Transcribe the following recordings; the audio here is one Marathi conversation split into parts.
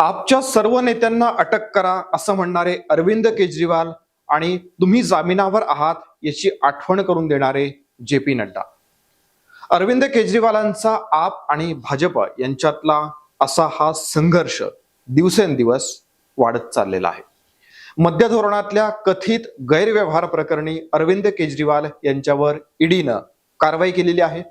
आपच्या सर्व नेत्यांना अटक करा असं म्हणणारे अरविंद केजरीवाल आणि तुम्ही जामिनावर आहात याची आठवण करून देणारे जे पी नड्डा. अरविंद केजरीवालांचा आप आणि भाजप यांच्यातला असा हा संघर्ष दिवसेंदिवस वाढत चाललेला आहे. मध्य धोरणातल्या कथित गैरव्यवहार प्रकरणी अरविंद केजरीवाल यांच्यावर ईडीनं कारवाई केलेली आहे.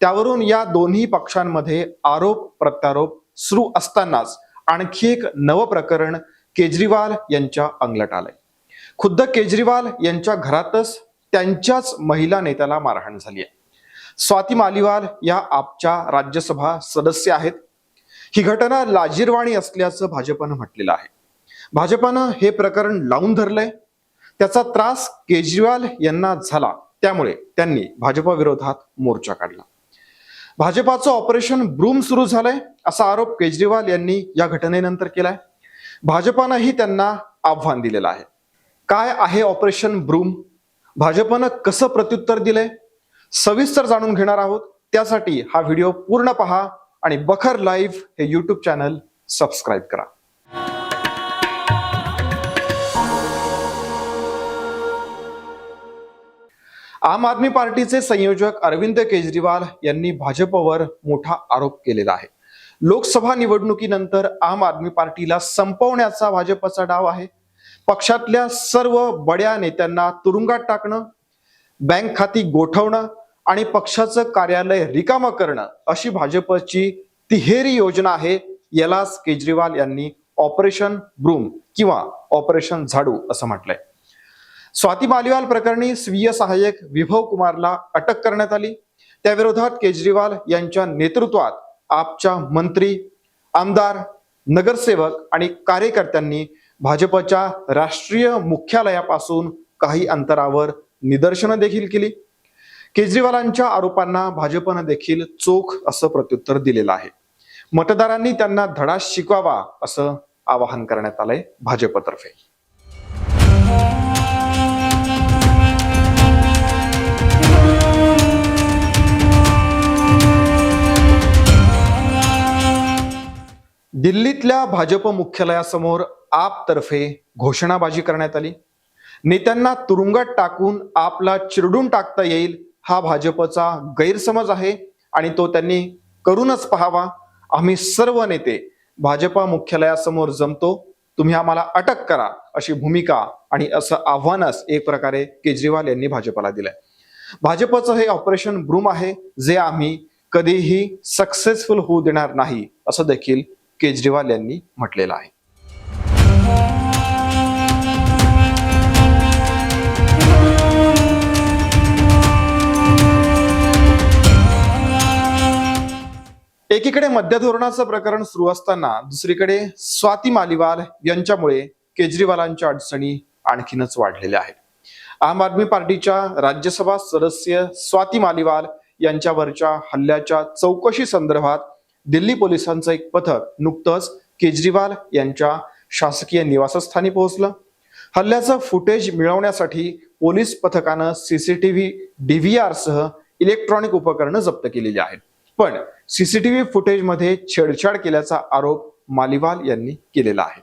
त्यावरून या दोन्ही पक्षांमध्ये आरोप प्रत्यारोप सुरू असतानाच आणखी एक नवं प्रकरण केजरीवाल यांच्या अंगलट आलंय. खुद्द केजरीवाल यांच्या घरातच त्यांच्याच महिला नेत्याला मारहाण झाली आहे. स्वाती मालिवाल या आपच्या राज्यसभा सदस्य आहेत. ही घटना लाजीरवाणी असल्याचं भाजपनं म्हटलेलं आहे. भाजपनं हे प्रकरण लावून धरलंय. त्याचा त्रास केजरीवाल यांना झाला. त्यामुळे त्यांनी भाजपाविरोधात मोर्चा काढला. भाजपाचं ऑपरेशन ब्रूम सुरू झालंय असा आरोप केजरीवाल यांनी या घटनेनंतर केलाय. भाजपानंही त्यांना आव्हान दिलेलं आहे. काय आहे ऑपरेशन ब्रूम? भाजपनं कसं प्रत्युत्तर दिलंय? सविस्तर जाणून घेणार आहोत. त्यासाठी हा व्हिडिओ पूर्ण पहा आणि बखर लाईव्ह हे यूट्यूब चॅनल सबस्क्राईब करा. आम आदमी पार्टीचे संयोजक अरविंद केजरीवाल यांनी भाजपवर मोठा आरोप केलेला आहे. लोकसभा निवडणुकीनंतर आम आदमी पार्टीला संपवण्याचा भाजपचा डाव आहे. पक्षातल्या सर्व बड्या नेत्यांना तुरुंगात टाकणं बँक खाती गोठवणं आणि पक्षाचं कार्यालय रिकामं करणं अशी भाजपची तिहेरी योजना आहे यालाच केजरीवाल यांनी ऑपरेशन ब्रूम किंवा ऑपरेशन झाडू असं म्हटलंय. स्वाती मालिवाल प्रकरणी स्वीय सहाय्यक विभव कुमारला अटक करण्यात आली. त्याविरोधात केजरीवाल यांच्या नेतृत्वात आपच्या मंत्री आमदार नगरसेवक आणि कार्यकर्त्यांनी भाजपच्या राष्ट्रीय मुख्यालयापासून काही अंतरावर निदर्शनं देखील केली. केजरीवालांच्या आरोपांना भाजपनं देखील चोख असं प्रत्युत्तर दिलेलं आहे. मतदारांनी त्यांना धडा शिकवावा असं आवाहन करण्यात आलंय भाजपतर्फे. दिल्लीतल्या भाजप मुख्यालयासमोर आपतर्फे घोषणाबाजी करण्यात आली. नेत्यांना तुरुंगात टाकून आपला चिरडून टाकता येईल हा भाजपचा गैरसमज आहे आणि तो त्यांनी करूनच पाहावा. आम्ही सर्व नेते भाजपा मुख्यालयासमोर जमतो. तुम्ही आम्हाला अटक करा अशी भूमिका आणि असं आव्हानच एक प्रकारे केजरीवाल यांनी भाजपला दिलंय. भाजपचं हे ऑपरेशन ब्रूम आहे जे आम्ही कधीही सक्सेसफुल होऊ देणार नाही असं देखील केजरीवाल यांनी म्हटलेलं आहे. एकीकडे मध्य धोरणाचं प्रकरण सुरू असताना दुसरीकडे स्वाती मालिवाल यांच्यामुळे केजरीवालांच्या अडचणी आणखीनच वाढलेल्या आहेत. आम आदमी पार्टीच्या राज्यसभा सदस्य स्वाती मालिवाल यांच्यावरच्या हल्ल्याच्या चौकशी संदर्भात दिल्ली पोलिसांचं एक पथक नुकतंच केजरीवाल यांच्या शासकीय निवासस्थानी पोहोचलं. हल्ल्याचं फुटेज मिळवण्यासाठी पोलीस पथकानं सीसीटीव्ही डीव्हीआर सह इलेक्ट्रॉनिक उपकरणं जप्त केलेली आहेत. पण सीसीटीव्ही फुटेजमध्ये छेडछाड केल्याचा आरोप मालिवाल यांनी केलेला आहे.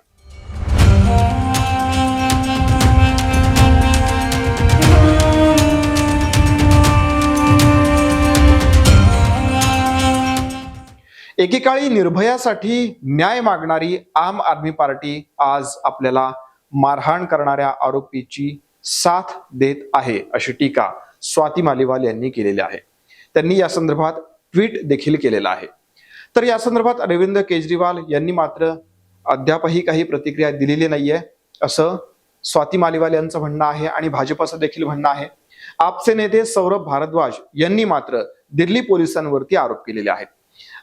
एकेकाळी निर्भयासाठी न्याय मागणारी आम आदमी पार्टी आज आपल्याला मारहाण करणाऱ्या आरोपीची साथ देत आहे अशी टीका स्वाती मालिवाल यांनी केलेली आहे. त्यांनी या संदर्भात ट्विट देखील केलेलं आहे. तर या संदर्भात अरविंद केजरीवाल यांनी मात्र अद्यापही काही प्रतिक्रिया दिलेली नाहीये असं स्वाती मालिवाल यांचं म्हणणं आहे आणि भाजपचं देखील म्हणणं आहे. आपचे नेते सौरभ भारद्वाज यांनी मात्र दिल्ली पोलिसांवरती आरोप केलेले आहेत.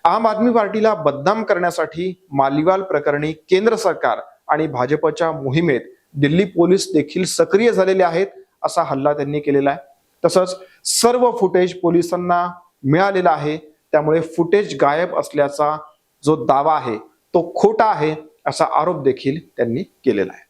आम आदमी पार्टीला बदनाम करण्यासाठी मालिवाल प्रकरणी केंद्र सरकार आणि भाजपच्या मोहिमेत दिल्ली पोलीस देखील सक्रिय झालेले आहेत असा हल्ला त्यांनी केलेला आहे. तसंच सर्व फुटेज पोलिसांना मिळालेला आहे. त्यामुळे फुटेज गायब असल्याचा जो दावा आहे तो खोटा आहे असा आरोप देखील त्यांनी केलेला आहे.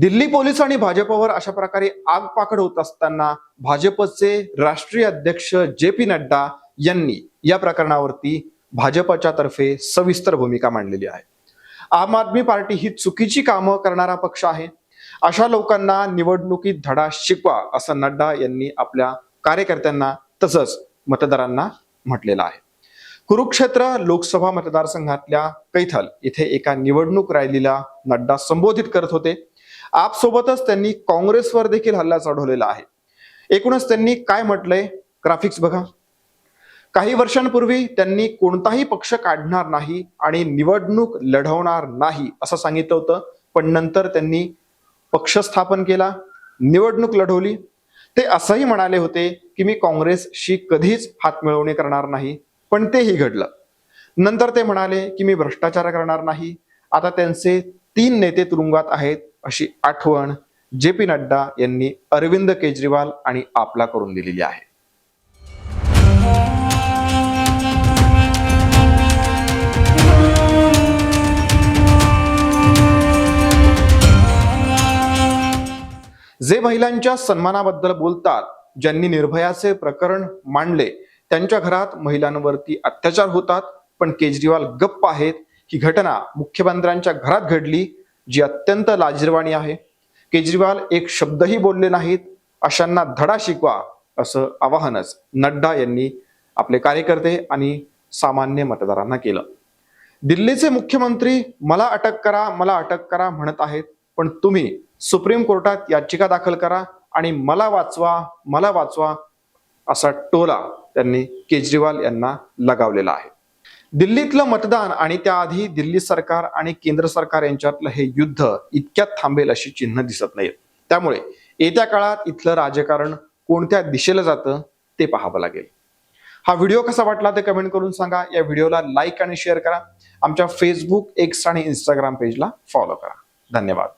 दिल्ली पोलीस आणि भाजपवर अशा प्रकारे आग पाकड होत असताना भाजपचे राष्ट्रीय अध्यक्ष जे पी नड्डा यांनी या प्रकरणावरती भाजपच्या तर्फे सविस्तर भूमिका मांडलेली आहे. आम आदमी पार्टी ही चुकीची कामं करणारा पक्ष आहे. अशा लोकांना निवडणुकीत धडा शिकवा असं नड्डा यांनी आपल्या कार्यकर्त्यांना तसंच मतदारांना म्हटलेलं आहे. कुरुक्षेत्र लोकसभा मतदारसंघातल्या कैथल इथे एका निवडणूक रॅलीला नड्डा संबोधित करत होते. आपसोबतच त्यांनी काँग्रेसवर देखील हल्ला चढवलेला आहे. एकूणच त्यांनी काय म्हटलंय? ग्राफिक्स बघा. काही वर्षांपूर्वी त्यांनी कोणताही पक्ष काढणार नाही आणि निवडणूक लढवणार नाही असं सांगितलं होतं. पण नंतर त्यांनी पक्ष स्थापन केला निवडणूक लढवली. ते असंही म्हणाले होते की मी काँग्रेसशी कधीच हात मिळवणी करणार नाही पण तेही घडलं. नंतर ते म्हणाले की मी भ्रष्टाचार करणार नाही. आता त्यांचे तीन नेते तुरुंगात आहेत. अशी आठवण जे पी नड्डा यांनी अरविंद केजरीवाल आणि आपला करून दिलेली आहे. जे महिलांच्या सन्मानाबद्दल बोलतात ज्यांनी निर्भयाचे प्रकरण मांडले त्यांच्या घरात महिलांवरती अत्याचार होतात पण केजरीवाल गप्प आहेत. ही घटना मुख्यमंत्र्यांच्या घरात घडली जी अत्यंत लाजिरवाणी आहे. केजरीवाल एक शब्दही बोलले नाहीत. अशांना धडा शिकवा असं आवाहनच नड्डा यांनी आपले कार्यकर्ते आणि सामान्य मतदारांना केलं. दिल्लीचे मुख्यमंत्री मला अटक करा मला अटक करा म्हणत आहेत. पण तुम्ही सुप्रीम कोर्टात याचिका दाखल करा आणि मला वाचवा मला वाचवा असा टोला त्यांनी केजरीवाल यांना लगावलेला आहे. दिल्लीतलं मतदान आणि त्याआधी दिल्ली सरकार आणि केंद्र सरकार यांच्यातलं हे युद्ध इतक्यात थांबेल अशी चिन्ह दिसत नाहीत. त्यामुळे येत्या काळात इथलं राजकारण कोणत्या दिशेला जातं ते पाहावं लागेल. हा व्हिडिओ कसा वाटला ते कमेंट करून सांगा. या व्हिडिओला लाईक आणि शेअर करा. आमच्या फेसबुक एक्स आणि इंस्टाग्राम पेजला फॉलो करा. धन्यवाद.